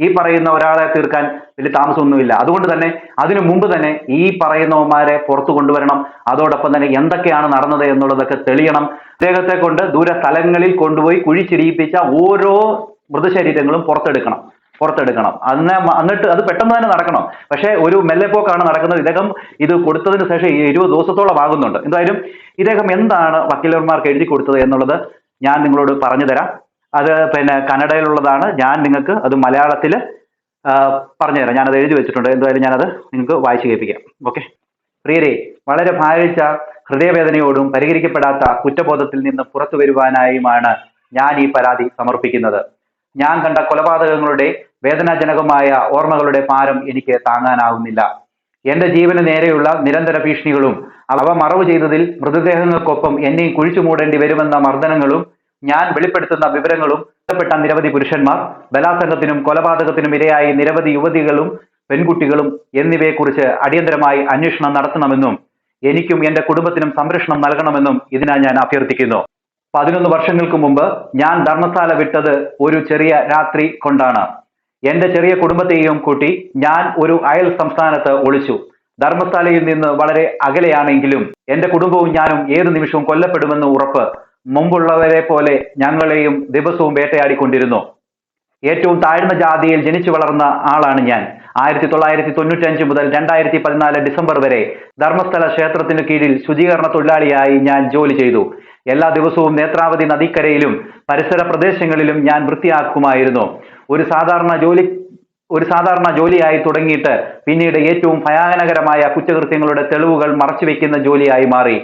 ഈ പറയുന്ന ഒരാളെ തീർക്കാൻ വലിയ താമസമൊന്നുമില്ല. അതുകൊണ്ട് തന്നെ അതിനു മുമ്പ് തന്നെ ഈ പറയുന്നവന്മാരെ പുറത്തു കൊണ്ടുവരണം. അതോടൊപ്പം തന്നെ എന്തൊക്കെയാണ് നടന്നത് എന്നുള്ളതൊക്കെ തെളിയണം. അദ്ദേഹത്തെ കൊണ്ട് ദൂര സ്ഥലങ്ങളിൽ കൊണ്ടുപോയി കുഴിച്ചിടിയിപ്പിച്ച ഓരോ മൃതശരീരങ്ങളും പുറത്തെടുക്കണം. പുറത്തെടുക്കണം. അന്ന് എന്നിട്ട് അത് പെട്ടെന്ന് തന്നെ നടക്കണം. പക്ഷേ ഒരു മെല്ലെപ്പോക്കാണ് നടക്കുന്നത്. ഇദ്ദേഹം ഇത് കൊടുത്തതിന് ശേഷം ഇരുപത് ദിവസത്തോളം ആകുന്നുണ്ട്. എന്തായാലും ഇദ്ദേഹം എന്താണ് വക്കീലന്മാർക്ക് എഴുതി കൊടുത്തത് എന്നുള്ളത് ഞാൻ നിങ്ങളോട് പറഞ്ഞു തരാം. അത് പിന്നെ കന്നഡയിലുള്ളതാണ്. ഞാൻ നിങ്ങൾക്ക് അത് മലയാളത്തിൽ പറഞ്ഞു പറഞ്ഞുതരാം ഞാനത് എഴുതി വെച്ചിട്ടുണ്ട്. എന്തായാലും ഞാനത് നിങ്ങൾക്ക് വായിച്ചു കേൾപ്പിക്കാം. ഓക്കെ? പ്രിയരെ വളരെ ഭാരിച്ച ഹൃദയവേദനയോടും പരിഹരിക്കപ്പെടാത്ത കുറ്റബോധത്തിൽ നിന്ന് പുറത്തു വരുവാനായുമാണ് ഞാൻ ഈ പരാതി സമർപ്പിക്കുന്നത്. ഞാൻ കണ്ട കൊലപാതകങ്ങളുടെ വേദനാജനകമായ ഓർമ്മകളുടെ ഭാരം എനിക്ക് താങ്ങാനാവുന്നില്ല. എന്റെ ജീവന് നേരെയുള്ള നിരന്തര ഭീഷണികളും അവ മറവ് ചെയ്തതിൽ മൃതദേഹങ്ങൾക്കൊപ്പം എന്നെയും കുഴിച്ചു മൂടേണ്ടി വരുമെന്ന മർദ്ദനങ്ങളും ഞാൻ വെളിപ്പെടുത്തുന്ന വിവരങ്ങളും ബന്ധപ്പെട്ട നിരവധി പുരുഷന്മാർ ബലാത്സംഗത്തിനും കൊലപാതകത്തിനും ഇരയായി നിരവധി യുവതികളും പെൺകുട്ടികളും എന്നിവയെക്കുറിച്ച് അടിയന്തരമായി അന്വേഷണം നടത്തണമെന്നും എനിക്കും എന്റെ കുടുംബത്തിനും സംരക്ഷണം നൽകണമെന്നും ഇതിനായി ഞാൻ അഭ്യർത്ഥിക്കുന്നു. പതിനൊന്ന് വർഷങ്ങൾക്ക് മുമ്പ് ഞാൻ ധർമ്മശാല വിട്ടത് ഒരു ചെറിയ രാത്രി കൊണ്ടാണ്. എന്റെ ചെറിയ കുടുംബത്തെയും കൂട്ടി ഞാൻ ഒരു അയൽ സംസ്ഥാനത്ത് ഒളിച്ചു. ധർമ്മശാലയിൽ നിന്ന് വളരെ അകലെയാണെങ്കിലും എന്റെ കുടുംബവും ഞാനും ഏത് നിമിഷവും കൊല്ലപ്പെടുമെന്ന് ഉറപ്പ് മുമ്പുള്ളവരെ പോലെ ഞങ്ങളെയും ദിവസവും വേട്ടയാടിക്കൊണ്ടിരുന്നു. ഏറ്റവും താഴ്ന്ന ജാതിയിൽ ജനിച്ചു വളർന്ന ആളാണ് ഞാൻ. ആയിരത്തി തൊള്ളായിരത്തി തൊണ്ണൂറ്റഞ്ച് മുതൽ രണ്ടായിരത്തി പതിനാല് ഡിസംബർ വരെ ധർമ്മസ്ഥല ക്ഷേത്രത്തിന് കീഴിൽ ശുചീകരണ തൊഴിലാളിയായി ഞാൻ ജോലി ചെയ്തു. എല്ലാ ദിവസവും നേത്രാവതി നദിക്കരയിലും പരിസര പ്രദേശങ്ങളിലും ഞാൻ വൃത്തിയാക്കുമായിരുന്നു. ഒരു സാധാരണ ജോലി ഒരു സാധാരണ ജോലിയായി തുടങ്ങിയിട്ട് പിന്നീട് ഏറ്റവും ഭയാനകരമായ കുറ്റകൃത്യങ്ങളുടെ തെളിവുകൾ മറച്ചുവെക്കുന്ന ജോലിയായി മാറി.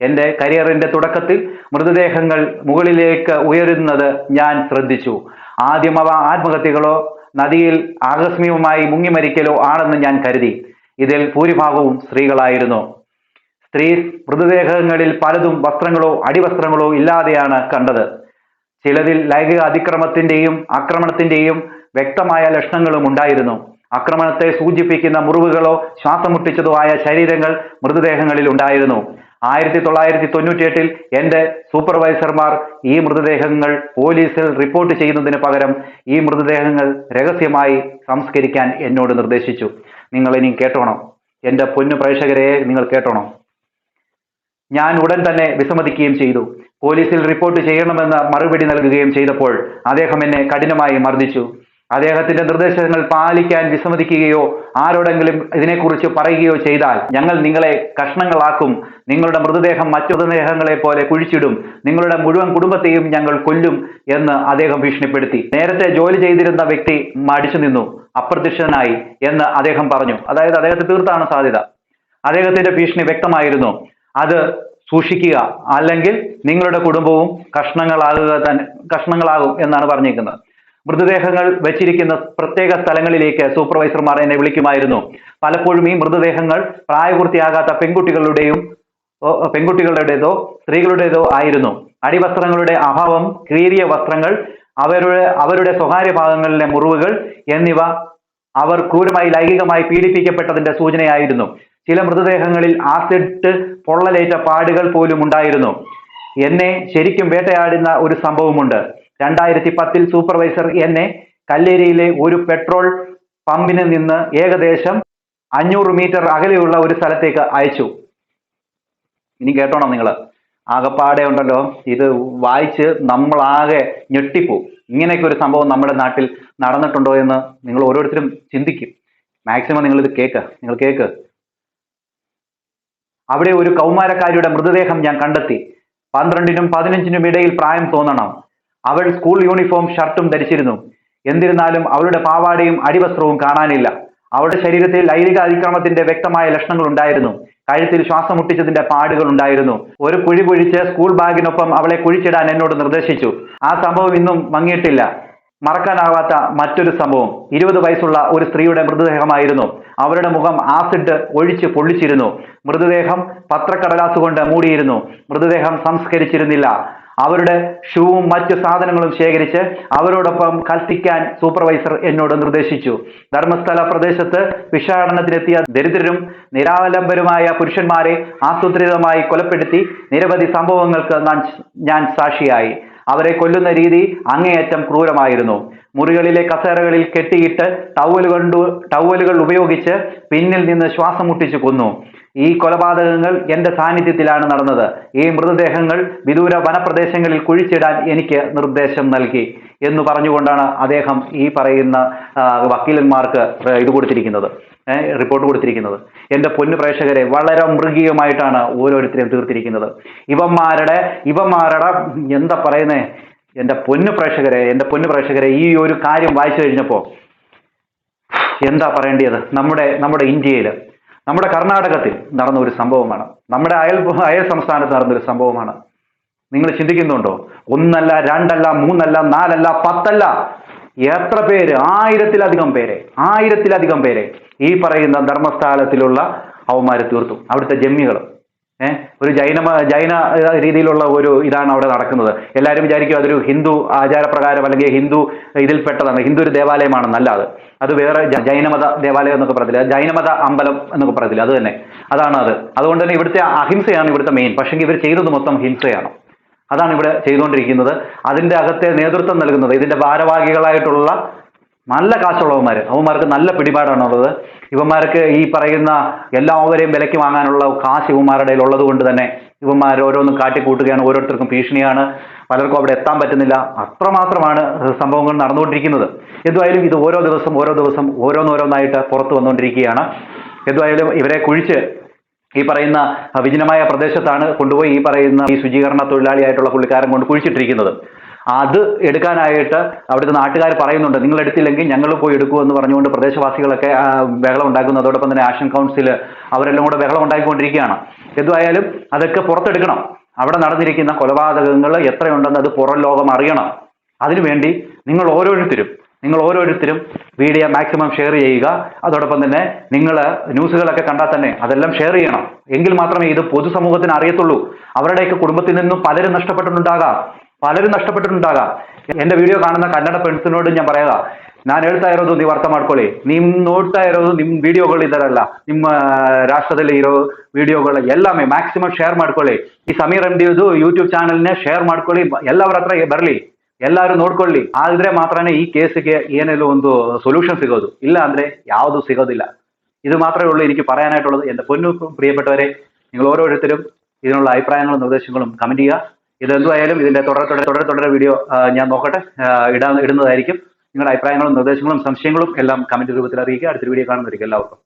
എന്റെ കരിയറിന്റെ തുടക്കത്തിൽ മൃതദേഹങ്ങൾ മുകളിലേക്ക് ഉയരുന്നത് ഞാൻ ശ്രദ്ധിച്ചു. ആദ്യം അവ ആത്മഹത്യകളോ നദിയിൽ ആകസ്മികമായി മുങ്ങിമരിക്കലോ ആണെന്ന് ഞാൻ കരുതി. ഇതിൽ ഭൂരിഭാഗവും സ്ത്രീകളായിരുന്നു. സ്ത്രീ മൃതദേഹങ്ങളിൽ പലതും വസ്ത്രങ്ങളോ അടിവസ്ത്രങ്ങളോ ഇല്ലാതെയാണ് കണ്ടത്. ചിലതിൽ ലൈംഗിക അതിക്രമത്തിന്റെയും ആക്രമണത്തിന്റെയും വ്യക്തമായ ലക്ഷണങ്ങളും ഉണ്ടായിരുന്നു. ആക്രമണത്തെ സൂചിപ്പിക്കുന്ന മുറിവുകളോ ശ്വാസം മുട്ടിച്ചതോ ആയ ശരീരങ്ങൾ മൃതദേഹങ്ങളിൽ ഉണ്ടായിരുന്നു. ആയിരത്തി തൊള്ളായിരത്തി തൊണ്ണൂറ്റിയെട്ടിൽ എന്റെ സൂപ്പർവൈസർമാർ ഈ മൃതദേഹങ്ങൾ പോലീസിൽ റിപ്പോർട്ട് ചെയ്യുന്നതിന് പകരം ഈ മൃതദേഹങ്ങൾ രഹസ്യമായി സംസ്കരിക്കാൻ എന്നോട് നിർദ്ദേശിച്ചു. നിങ്ങൾ ഇനി കേട്ടോണം. എന്റെ പൊന്നു പ്രേക്ഷകരെ നിങ്ങൾ കേട്ടോണം. ഞാൻ ഉടൻ തന്നെ വിസമ്മതിക്കുകയും ചെയ്തു. പോലീസിൽ റിപ്പോർട്ട് ചെയ്യണമെന്ന മറുപടി നൽകുകയും ചെയ്തപ്പോൾ അദ്ദേഹം എന്നെ കഠിനമായി മർദ്ദിച്ചു. അദ്ദേഹത്തിന്റെ നിർദ്ദേശങ്ങൾ പാലിക്കാൻ വിസമ്മതിക്കുകയോ ആരോടെങ്കിലും ഇതിനെക്കുറിച്ച് പറയുകയോ ചെയ്താൽ ഞങ്ങൾ നിങ്ങളെ കഷ്ണങ്ങളാക്കും നിങ്ങളുടെ മൃതദേഹം മറ്റു മൃതദേഹങ്ങളെ പോലെ കുഴിച്ചിടും നിങ്ങളുടെ മുഴുവൻ കുടുംബത്തെയും ഞങ്ങൾ കൊല്ലും എന്ന് അദ്ദേഹം ഭീഷണിപ്പെടുത്തി. നേരത്തെ ജോലി ചെയ്തിരുന്ന വ്യക്തി മടിച്ചു നിന്നു അപ്രത്യക്ഷനായി എന്ന് അദ്ദേഹം പറഞ്ഞു. അതായത് അദ്ദേഹത്തെ തീർത്താണ് സാധ്യത. അദ്ദേഹത്തിന്റെ ഭീഷണി വ്യക്തമായിരുന്നു. അത് സൂക്ഷിക്കുക. അല്ലെങ്കിൽ നിങ്ങളുടെ കുടുംബവും കഷ്ണങ്ങളാകുക തന്നെ കഷ്ണങ്ങളാകും എന്നാണ് പറഞ്ഞിരിക്കുന്നത്. മൃതദേഹങ്ങൾ വെച്ചിരിക്കുന്ന പ്രത്യേക സ്ഥലങ്ങളിലേക്ക് സൂപ്പർവൈസർമാർ എന്നെ വിളിക്കുമായിരുന്നു. പലപ്പോഴും ഈ മൃതദേഹങ്ങൾ പ്രായപൂർത്തിയാകാത്ത പെൺകുട്ടികളുടെയും പെൺകുട്ടികളുടേതോ സ്ത്രീകളുടേതോ ആയിരുന്നു. അടിവസ്ത്രങ്ങളുടെ അഭാവം കീറിയ വസ്ത്രങ്ങൾ അവരുടെ അവരുടെ സ്വകാര്യ ഭാഗങ്ങളിലെ മുറിവുകൾ എന്നിവ അവർ ക്രൂരമായി ലൈംഗികമായി പീഡിപ്പിക്കപ്പെട്ടതിന്റെ സൂചനയായിരുന്നു. ചില മൃതദേഹങ്ങളിൽ ആസിഡ് പൊള്ളലേറ്റ പാടുകൾ പോലും ഉണ്ടായിരുന്നു. എന്നെ ശരിക്കും വേട്ടയാടുന്ന ഒരു സംഭവമുണ്ട്. രണ്ടായിരത്തി പത്തിൽ സൂപ്പർവൈസർ എന്നെ കല്ലേരിയിലെ ഒരു പെട്രോൾ പമ്പിന് നിന്ന് ഏകദേശം അഞ്ഞൂറ് മീറ്റർ അകലെയുള്ള ഒരു സ്ഥലത്തേക്ക് അയച്ചു. ഇനി കേട്ടോണം നിങ്ങൾ ആകപ്പാടെ ഉണ്ടല്ലോ. ഇത് വായിച്ച് നമ്മളാകെ ഞെട്ടിപ്പോവും ഇങ്ങനെയൊക്കെ ഒരു സംഭവം നമ്മുടെ നാട്ടിൽ നടന്നിട്ടുണ്ടോ എന്ന് നിങ്ങൾ ഓരോരുത്തരും ചിന്തിക്കും. മാക്സിമം നിങ്ങൾ ഇത് കേക്ക്. നിങ്ങൾ കേക്ക്. അവിടെ ഒരു കൗമാരക്കാരിയുടെ മൃതദേഹം ഞാൻ കണ്ടെത്തി. പന്ത്രണ്ടിനും പതിനഞ്ചിനും ഇടയിൽ പ്രായം തോന്നണം. അവൾ സ്കൂൾ യൂണിഫോം ഷർട്ടും ധരിച്ചിരുന്നു. എന്നിരുന്നാലും അവളുടെ പാവാടയും അടിവസ്ത്രവും കാണാനില്ല. അവളുടെ ശരീരത്തിൽ ലൈംഗിക അതിക്രമത്തിന്റെ വ്യക്തമായ ലക്ഷണങ്ങൾ ഉണ്ടായിരുന്നു. കഴുത്തിൽ ശ്വാസം മുട്ടിച്ചതിന്റെ പാടുകൾ ഉണ്ടായിരുന്നു. ഒരു കുഴി കുഴിച്ച് സ്കൂൾ ബാഗിനൊപ്പം അവളെ കുഴിച്ചിടാൻ എന്നോട് നിർദ്ദേശിച്ചു. ആ സംഭവം ഇന്നും മങ്ങിയിട്ടില്ല. മറക്കാനാവാത്ത മറ്റൊരു സംഭവം. ഇരുപത് വയസ്സുള്ള ഒരു സ്ത്രീയുടെ മൃതദേഹമായിരുന്നു. അവരുടെ മുഖം ആസിഡ് ഒഴിച്ച് പൊള്ളിച്ചിരുന്നു. മൃതദേഹം പത്രക്കടലാസ് കൊണ്ട് മൂടിയിരുന്നു. മൃതദേഹം സംസ്കരിച്ചിരുന്നില്ല. അവരുടെ ഷൂവും മറ്റു സാധനങ്ങളും ശേഖരിച്ച് അവരോടൊപ്പം കൽപ്പിക്കാൻ സൂപ്പർവൈസർ എന്നോട് നിർദ്ദേശിച്ചു. ധർമ്മസ്ഥല പ്രദേശത്ത് വിഷാടനത്തിനെത്തിയ ദരിദ്രരും നിരാലംബരുമായ പുരുഷന്മാരെ ആസൂത്രിതമായി കൊലപ്പെടുത്തി നിരവധി സംഭവങ്ങൾക്ക് ഞാൻ സാക്ഷിയായി. അവരെ കൊല്ലുന്ന രീതി അങ്ങേയറ്റം ക്രൂരമായിരുന്നു. മുറികളിലെ കസേരകളിൽ കെട്ടിയിട്ട് ടവൽ കൊണ്ടു ടവലുകൾ ഉപയോഗിച്ച് പിന്നിൽ നിന്ന് ശ്വാസം മുട്ടിച്ചു കൊന്നു. ഈ കൊലപാതകങ്ങൾ എന്റെ സാന്നിധ്യത്തിലാണ് നടന്നത്. ഈ മൃതദേഹങ്ങൾ വിദൂര വനപ്രദേശങ്ങളിൽ കുഴിച്ചിടാൻ എനിക്ക് നിർദ്ദേശം നൽകി. എന്ന് പറഞ്ഞുകൊണ്ടാണ് അദ്ദേഹം ഈ പറയുന്ന വക്കീലന്മാർക്ക് ഇത് കൊടുത്തിരിക്കുന്നത്. റിപ്പോർട്ട് കൊടുത്തിരിക്കുന്നത്. എന്റെ പൊന്നു പ്രേക്ഷകരെ വളരെ മൃഗീയമായിട്ടാണ് ഓരോരുത്തരെയും തീർത്തിരിക്കുന്നത്. ഇവന്മാരുടെ ഇവന്മാരുടെ എന്താ പറയുന്നേ? എന്റെ പൊന്നു പ്രേക്ഷകരെ എന്റെ പൊന്നു പ്രേക്ഷകരെ ഈ ഒരു കാര്യം വായിച്ചു കഴിഞ്ഞപ്പോൾ എന്താ പറയേണ്ടത് നമ്മുടെ നമ്മുടെ ഇന്ത്യയിൽ നമ്മുടെ കർണാടകത്തിൽ നടന്ന ഒരു സംഭവമാണ്. നമ്മുടെ അയൽ അയൽ സംസ്ഥാനത്ത് നടന്ന ഒരു സംഭവമാണ്. നിങ്ങൾ ചിന്തിക്കുന്നുണ്ടോ? ഒന്നല്ല രണ്ടല്ല മൂന്നല്ല നാലല്ല പത്തല്ല. എത്ര പേര്? ആയിരത്തിലധികം പേരെ. ആയിരത്തിലധികം പേരെ. ഈ പറയുന്ന ധർമ്മസ്ഥാനത്തിലുള്ള അവന്മാരെ തീർത്തു. അവിടുത്തെ ജമ്മികൾ ഏഹ് ഒരു ജൈന ജൈന രീതിയിലുള്ള ഒരു ഇതാണ് അവിടെ നടക്കുന്നത്. എല്ലാവരും വിചാരിക്കും അതൊരു ഹിന്ദു ആചാരപ്രകാരം അല്ലെങ്കിൽ ഹിന്ദു ഇതിൽപ്പെട്ടതാണ്. ഹിന്ദു ഒരു ദേവാലയമാണെന്നല്ല അത്. അത് വേറെ ജൈനമത ദേവാലയം എന്നൊക്കെ പറയത്തില്ല. ജൈനമത അമ്പലം എന്നൊക്കെ പറയത്തില്ല. അത് തന്നെ. അതാണ് അത്. അതുകൊണ്ട് തന്നെ ഇവിടുത്തെ അഹിംസയാണ് ഇവിടുത്തെ മെയിൻ പക്ഷേ ഇവർ ചെയ്തത് മൊത്തം ഹിംസയാണ്. അതാണ് ഇവിടെ ചെയ്തുകൊണ്ടിരിക്കുന്നത്. അതിന്റെ അകത്തെ നേതൃത്വം നൽകുന്നത്. ഇതിന്റെ ഭാരവാഹികളായിട്ടുള്ള നല്ല കാശുള്ളവന്മാർ അവന്മാർക്ക് നല്ല പിടിപാടാണുള്ളത്. ഇവന്മാർക്ക് ഈ പറയുന്ന എല്ലാവരെയും വിലയ്ക്ക് വാങ്ങാനുള്ള കാശ് ഇവന്മാരുടെ ഉള്ളത് കൊണ്ട് തന്നെ ഇവന്മാർ ഓരോന്നും കാട്ടിക്കൂട്ടുകയാണ്. ഓരോരുത്തർക്കും ഭീഷണിയാണ്. പലർക്കും അവിടെ എത്താൻ പറ്റുന്നില്ല. അത്രമാത്രമാണ് സംഭവങ്ങൾ നടന്നുകൊണ്ടിരിക്കുന്നത്. എന്തുമായാലും ഇത് ഓരോ ദിവസം ഓരോ ദിവസം ഓരോന്നോരോന്നായിട്ട് പുറത്തു വന്നുകൊണ്ടിരിക്കുകയാണ്. എന്തുമായാലും ഇവരെ കുഴിച്ച് ഈ പറയുന്ന വിജനമായ പ്രദേശത്താണ് കൊണ്ടുപോയി ഈ പറയുന്ന ഈ ശുചീകരണ തൊഴിലാളിയായിട്ടുള്ള പുള്ളിക്കാരൻ കൊണ്ട് കുഴിച്ചിട്ടിരിക്കുന്നത്. അത് എടുക്കാനായിട്ട് അവിടുത്തെ നാട്ടുകാർ പറയുന്നുണ്ട് നിങ്ങൾ എടുത്തില്ലെങ്കിൽ ഞങ്ങൾ പോയി എടുക്കുമെന്ന് പറഞ്ഞുകൊണ്ട് പ്രദേശവാസികളൊക്കെ ബഹളം ഉണ്ടാക്കുന്നു. അതോടൊപ്പം തന്നെ ആക്ഷൻ കൗൺസിൽ അവരെല്ലാം കൂടെ ബഹളം ഉണ്ടാക്കിക്കൊണ്ടിരിക്കുകയാണ് എന്തുമായാലും അതൊക്കെ പുറത്തെടുക്കണം. അവിടെ നടന്നിരിക്കുന്ന കൊലപാതകങ്ങൾ എത്രയുണ്ടെന്ന് അത് പുറം ലോകം അറിയണം. അതിനുവേണ്ടി നിങ്ങൾ ഓരോരുത്തരും നിങ്ങൾ ഓരോരുത്തരും വീഡിയോ മാക്സിമം ഷെയർ ചെയ്യുക. അതോടൊപ്പം തന്നെ നിങ്ങൾ ന്യൂസുകളൊക്കെ കണ്ടാൽ തന്നെ അതെല്ലാം ഷെയർ ചെയ്യണം. എങ്കിൽ മാത്രമേ ഇത് പൊതുസമൂഹത്തിന് അറിയത്തുള്ളൂ. അവരുടെയൊക്കെ കുടുംബത്തിൽ നിന്നും പലരും നഷ്ടപ്പെട്ടിട്ടുണ്ടാകാം. പലരും നഷ്ടപ്പെട്ടിട്ടുണ്ടാകാം. എന്റെ വീഡിയോ കാണുന്ന കന്നഡ പെൺസിനോട് ഞാൻ പറയുക ഞാൻ ಹೇಳ್ತಾ നീ ನೀವು ಅರ್ಥ ಮಾಡ್ಕೊಳ್ಳಿ നോട്ടായിരുന്നു ನೋಡ್ತಾ ಇರೋದು ഇതരല്ല. ವಿಡಿಯೋಗಳು രാഷ്ട്രത്തിലെ ನಿಮ್ಮ വീഡിയോകൾ ಇರೋ മാക്സിമം ഷെയർ ಮ್ಯಾಕ್ಸಿಮಮ್ ഈ ಮಾಡ್ಕೊಳ್ಳಿ ಈ ഡി ಎಂಡಿದು ಯೂಟ್ಯೂಬ್ ಚಾನೆಲ್ನೇ ഷെയർ ಮಾಡ್ಕೊಳ್ಳಿ ಎಲ್ಲವರ ಹತ್ರ ಎಲ್ಲರೂ ನೋಡ್ಕೊಳ್ಳಿ ಆದ್ರೆ ಮಾತ್ರನೇ ಈ ಕೇಸಿಗೆ ಏನೆಲ್ಲೋ ಒಂದು ಸೊಲ್ಯೂಷನ್ ಸಿಗೋದು ಇಲ್ಲ ಅಂದ್ರೆ ಯಾವುದು ಸಿಗೋದಿಲ್ಲ ഇത് മാത്രമേ ഉള്ളൂ എനിക്ക് പറയാനായിട്ടുള്ളത് എൻ്റെ പൊന്നു പ്രിയപ്പെട്ടവരെ നിങ്ങൾ ഓരോരുത്തരും ഇതിനുള്ള അഭിപ്രായങ്ങളും നിർദ്ദേശങ്ങളും കമന്റ് ചെയ്യുക ഇതെന്തുമായാലും ഇതിന്റെ തുടർ തുടർ തുടർ തുടർ വീഡിയോ ഞാൻ നോക്കട്ടെ ആ, ഇടാൻ ഇടുന്നതായിരിക്കും നിങ്ങളുടെ അഭിപ്രായങ്ങളും നിർദ്ദേശങ്ങളും സംശയങ്ങളും എല്ലാം കമന്റ് രൂപത്തിൽ അറിയിക്കുക അടുത്തൊരു വീഡിയോ കാണുന്നതായിരിക്കും എല്ലാവർക്കും